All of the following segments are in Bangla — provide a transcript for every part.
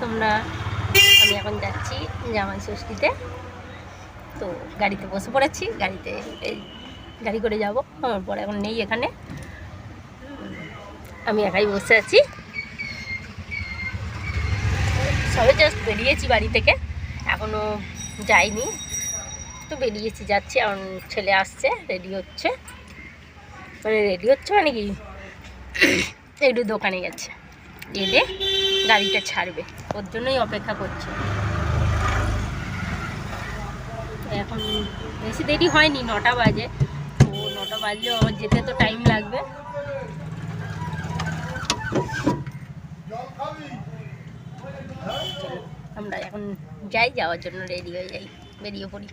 তোমরা, আমি এখন যাচ্ছি জামাই ষষ্ঠীতে। তো গাড়িতে বসে পড়েছি, গাড়িতে এই গাড়ি করে যাব। আমার পর এখন নেই এখানে। আমি একাই বসে আছি। সবে জাস্ট বেরিয়েছি বাড়ি থেকে এখনও যাইনি। তো বেরিয়েছি, যাচ্ছি এখন ছেলে আসছে রেডি হচ্ছে। মানে রেডি হচ্ছে মানে কি? একটু দোকানে গেছে। এলে গাড়িটা ছাড়বে। ওর জন্যই অপেক্ষা করছে। এখন বেশি দেরি হয়নি নটা বাজে। তো নটা বাজলেও আমার যেতে তো টাইম লাগবে। আমরা এখন যাই যাওয়ার জন্য রেডি হয়ে যাই বেরিয়ে পড়ি।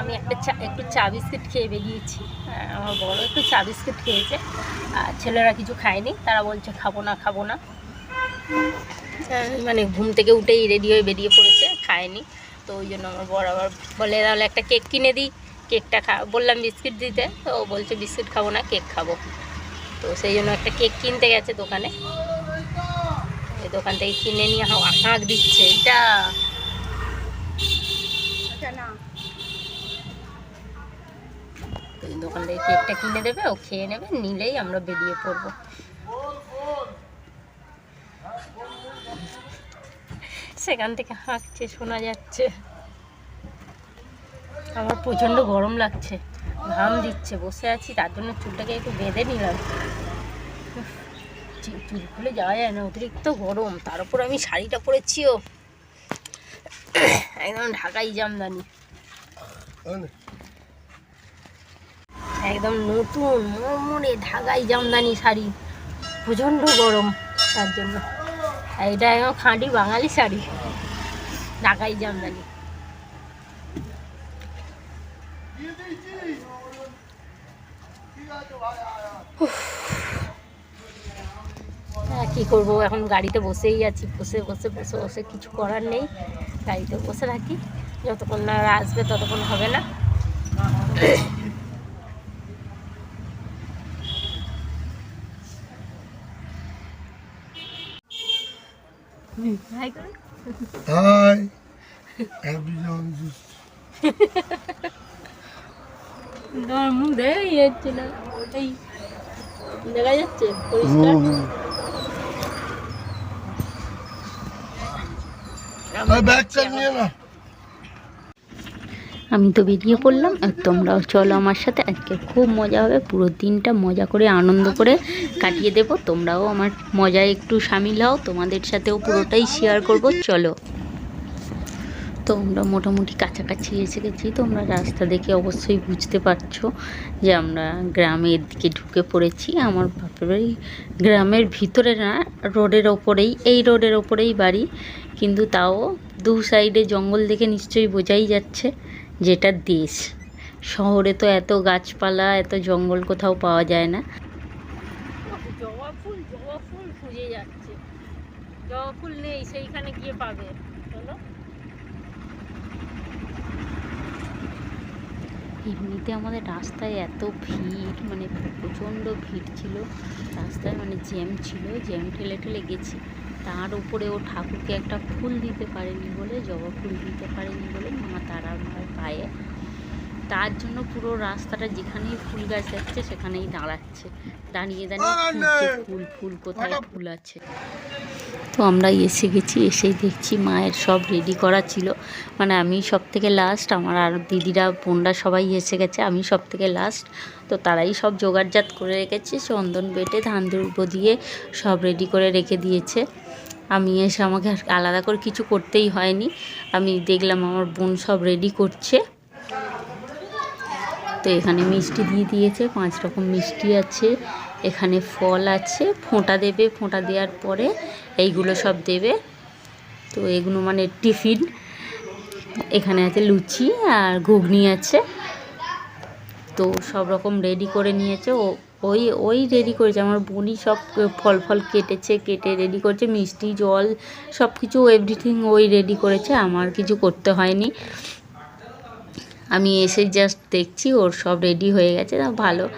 আমি একটা চা একটু চা বিস্কিট খেয়ে বেরিয়েছি। হ্যাঁ, আমার বড় একটু চা বিস্কিট খেয়েছে। আর ছেলেরা কিছু খায়নি তারা বলছে খাব না খাব না। মানে ঘুম থেকে উঠেই রেডি হয়ে বেরিয়ে পড়েছে, খায়নি। তো ওই জন্য আমার বড় আবার বলে, তাহলে একটা কেক কিনে দিই। কেকটা খা বললাম বিস্কিট দিতে, তো ও বলছে, বিস্কিট খাব না কেক খাব। তো সেই জন্য একটা কেক কিনতে গেছে দোকানে। এই দোকান থেকে কিনে নিয়ে হাঁক দিচ্ছে এটা দোকান থেকে কেকটা কিনে দেবে, ও খেয়ে নেবে, নিলেই আমরা বেরিয়ে পড়ব। সেখান থেকে হাঁকছে শোনা যাচ্ছে। আমার প্রচণ্ড গরম লাগছে ঘাম দিচ্ছে বসে আছি তার জন্য চুলটাকে একটু বেঁধে নিলাম। চুল খুলে যাওয়া যায় না অতিরিক্ত গরম তার উপর আমি শাড়িটা পরেছিও। একদম ঢাকাই জামদানি। একদম নতুন মনে ঢাকাই জামদানি শাড়ি প্রচণ্ড গরম তার জন্য। এটা একদম খাঁটি বাঙালি শাড়ি। ঢাকাই জামদানি হ্যাঁ কী করব? এখন গাড়িতে বসেই আছি। বসে বসে বসে বসে কিছু করার নেই। গাড়িতে বসে থাকি। যতক্ষণ না আসবে, ততক্ষণ হবে না। হাই করো। Hi. Everyone just তোমার মুখ দেখাই যাচ্ছে না। এই দেখা যাচ্ছে? পরিষ্কার? না আমি তো বেরিয়ে পড়লাম আর তোমরাও চলো আমার সাথে। আজকে খুব মজা হবে, পুরো দিনটা মজা করে, আনন্দ করে কাটিয়ে দেবো। তোমরাও আমার মজায় একটু সামিল হও, তোমাদের সাথেও পুরোটাই শেয়ার করব। চলো। তো আমরা মোটামুটি কাছাকাছি এসে গেছি, তোমরা রাস্তা দেখে অবশ্যই বুঝতে পারছ যে আমরা গ্রামের দিকে ঢুকে পড়েছি। আমার বাপের বাড়ি গ্রামের ভিতরে না, রোডের ওপরেই, এই রোডের ওপরেই বাড়ি। কিন্তু তাও দু সাইডে জঙ্গল দেখে নিশ্চয়ই বোঝাই যাচ্ছে। যেটা দেশ। শহরে তো এত গাছপালা এত জঙ্গল কোথাও পাওয়া যায় না। জবা ফুল জবা ফুল খুঁজে যাচ্ছে। জবা ফুল নেই সেইখানে গিয়ে পাবে চলো এমনিতে আমাদের রাস্তায় এত ভিড় মানে প্রচণ্ড ভিড় ছিল। রাস্তায় মানে জ্যাম ছিল জ্যাম ঠেলে ঠেলে গেছি। তার উপরে ও ঠাকুরকে একটা ফুল দিতে পারেনি বলে জবা ফুল দিতে পারেনি বলে মা তারা মার পায়ে। তার জন্য পুরো রাস্তাটা যেখানেই ফুল গাছ যাচ্ছে সেখানেই দাঁড়াচ্ছে। দাঁড়িয়ে দাঁড়িয়ে ফুল ফুল কোথায় ফুল আছে? আমরা এসে গেছি, এসেই দেখছি মায়ের সব রেডি করা ছিল। মানে আমি সব থেকে লাস্ট আমার আর দিদিরা, বোনরা সবাই এসে গেছে, আমি সব থেকে লাস্ট তো তারাই সব জোগাড়জাত করে রেখেছে, চন্দন বেটে, ধান দুর্ব দিয়ে সব রেডি করে রেখে দিয়েছে। আমি এসে আমাকে আলাদা করে কিছু করতেই হয়নি। আমি দেখলাম আমার বোন সব রেডি করছে। তো এখানে মিষ্টি দিয়ে দিয়েছে, পাঁচ রকম মিষ্টি আছে, এখানে ফল আছে, ফোঁটা দেবে, ফোঁটা দেওয়ার পরে এইগুলো সব দেবে। তো এগুলো মানে টিফিন। এখানে আছে লুচি আর ঘুগনি আছে। তো সব রকম রেডি করে নিয়েছে। ও, ওই ওই রেডি করেছে। আমার বোনই সব ফল ফল কেটেছে, কেটে রেডি করেছে। মিষ্টি, জল সব কিছু এভরিথিং ওই রেডি করেছে। আমার কিছু করতে হয়নি। আমি এসে জাস্ট দেখছি, ওর সব রেডি হয়ে গেছে। ভালো।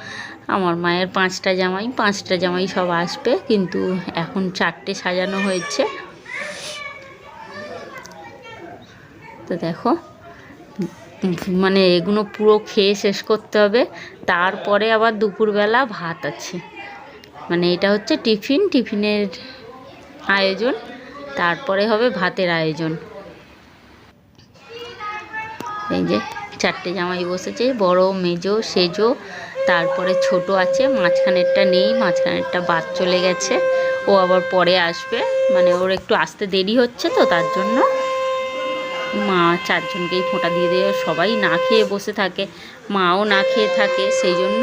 আমার মায়ের পাঁচটা জামাই পাঁচটা জামাই সব আসবে, কিন্তু এখন চারটে সাজানো হয়েছে। তো দেখো মানে এগুলো পুরো খেয়ে শেষ করতে হবে। তারপরে আবার দুপুরবেলা ভাত আছে। মানে এটা হচ্ছে টিফিন, টিফিনের আয়োজন, তারপরে হবে ভাতের আয়োজন। এই যে চারটে জামাই বসেছে, বড়, মেজো, সেজো তারপরে ছোট আছে, মাঝখানেরটা নেই, মাঝখানেরটা বাদ চলে গেছে। ও আবার পরে আসবে মানে ওর একটু আসতে দেরি হচ্ছে তো, তার জন্য মা চারজনকেই ফোঁটা দিয়ে দিয়ে, সবাই না খেয়ে বসে থাকে, মাও না খেয়ে থাকে, সেই জন্য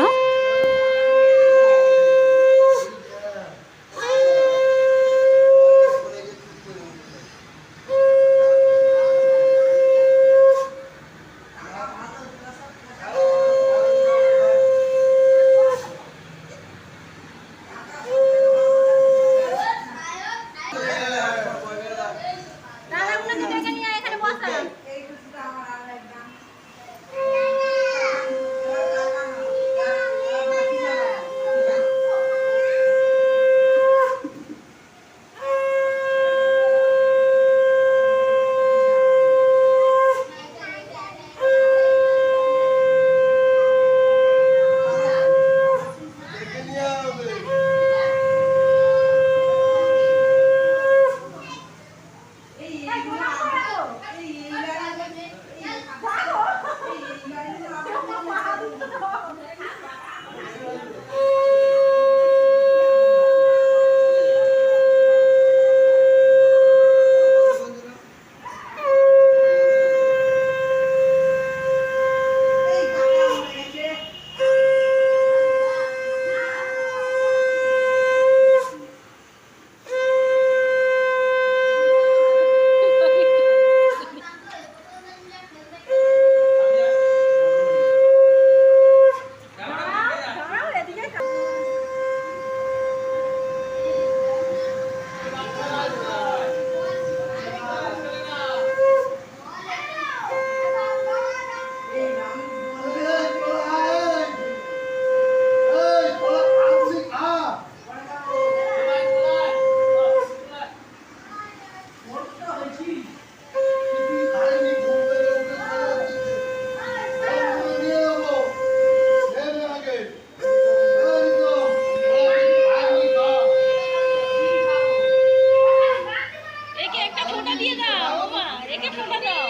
দিয়ে দাও মা একে ফোঁটা দাও।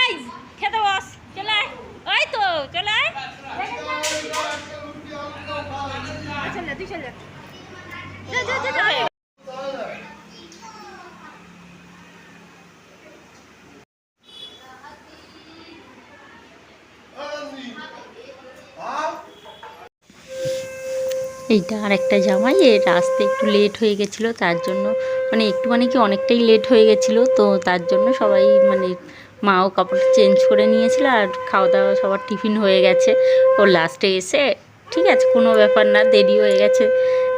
এই খেতে বস চলে আয় ওই তো চলে আয় চলে তুই চলে যা যা যা যা এইটা আর একটা জামাই এর আসতে একটু লেট হয়ে গেছিল, তার জন্য মানে একটু মানে কি অনেকটাই লেট হয়ে গেছিল, তো তার জন্য সবাই মানে মাও কাপড় চেঞ্জ করে নিয়েছিল আর খাওয়া দাওয়া সবার টিফিন হয়ে গেছে। ও লাস্টে এসে, ঠিক আছে, কোনো ব্যাপার না, দেরি হয়ে গেছে,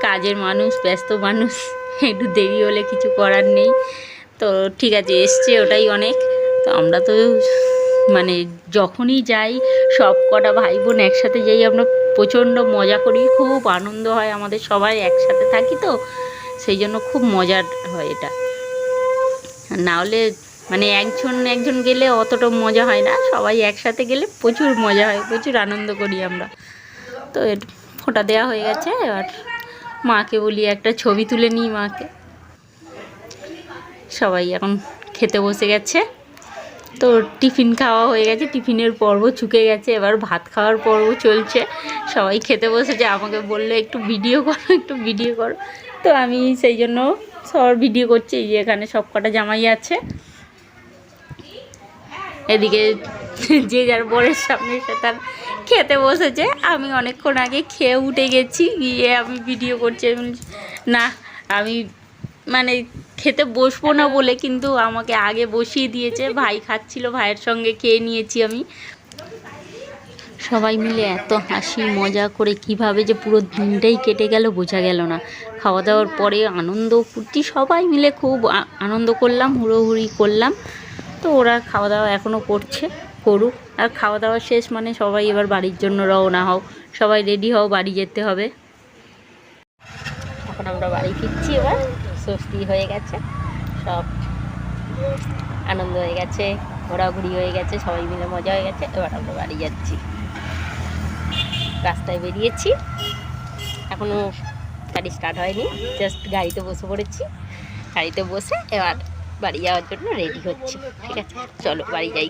কাজের মানুষ, ব্যস্ত মানুষ, একটু দেরি হলে কিছু করার নেই। তো ঠিক আছে, এসছে ওটাই অনেক। তো আমরা তো মানে যখনই যাই, সব কটা ভাই বোন একসাথে যাই, আমরা প্রচণ্ড মজা করি, খুব আনন্দ হয় আমাদের সবাই একসাথে থাকি তো, সেই জন্য খুব মজার হয় এটা। না হলে মানে একজন একজন গেলে অতটা মজা হয় না, সবাই একসাথে গেলে প্রচুর মজা হয়, প্রচুর আনন্দ করি আমরা। তো ফোঁটা দেওয়া হয়ে গেছে, আর মাকে বলি একটা ছবি তুলে নিই মাকে। সবাই এখন খেতে বসে গেছে। তো টিফিন খাওয়া হয়ে গেছে। টিফিনের পর্ব চুকে গেছে, এবার ভাত খাওয়ার পর্ব চলছে। সবাই খেতে বসেছে আমাকে বলল, একটু ভিডিও করো, একটু ভিডিও করো। তো আমি সেই জন্য সবার ভিডিও করছি যে এখানে সব কটা জামাই আছে। এদিকে যে যার বরের সামনে সে তার খেতে বসেছে। আমি অনেকক্ষণ আগে খেয়ে উঠে গেছি, গিয়ে আমি ভিডিও করছি। না, আমি মানে খেতে বসবো না বলে কিন্তু আমাকে আগে বসিয়ে দিয়েছে। ভাই খাচ্ছিল, ভাইয়ের সঙ্গে খেয়ে নিয়েছি আমি। সবাই মিলে এত হাসি, মজা করে কীভাবে যে পুরো দিনটাই কেটে গেল বোঝা গেল না। খাওয়া দাওয়ার পরে আনন্দ ফুর্তি, সবাই মিলে খুব আনন্দ করলাম, হুড়োহুড়ি করলাম। তো ওরা খাওয়া দাওয়া এখনও করছে, করুক। আর খাওয়া দাওয়া শেষ মানে সবাই এবার বাড়ির জন্য রওনা হও। সবাই রেডি হও, বাড়ি যেতে হবে। এখন আমরা বাড়ি ফিরছি এবার। স্বস্তি হয়ে গেছে, সব আনন্দ হয়ে গেছে, ঘোরাঘুরি হয়ে গেছে, সবাই মিলে মজা হয়ে গেছে, এবার আমরা বাড়ি যাচ্ছি। রাস্তায় বেরিয়েছি এখনও গাড়ি স্টার্ট হয়নি জাস্ট গাড়িতে বসে পড়েছি, গাড়িতে বসে এবার বাড়ি যাওয়ার জন্য রেডি হচ্ছি, ঠিক আছে? চলো বাড়ি যাই।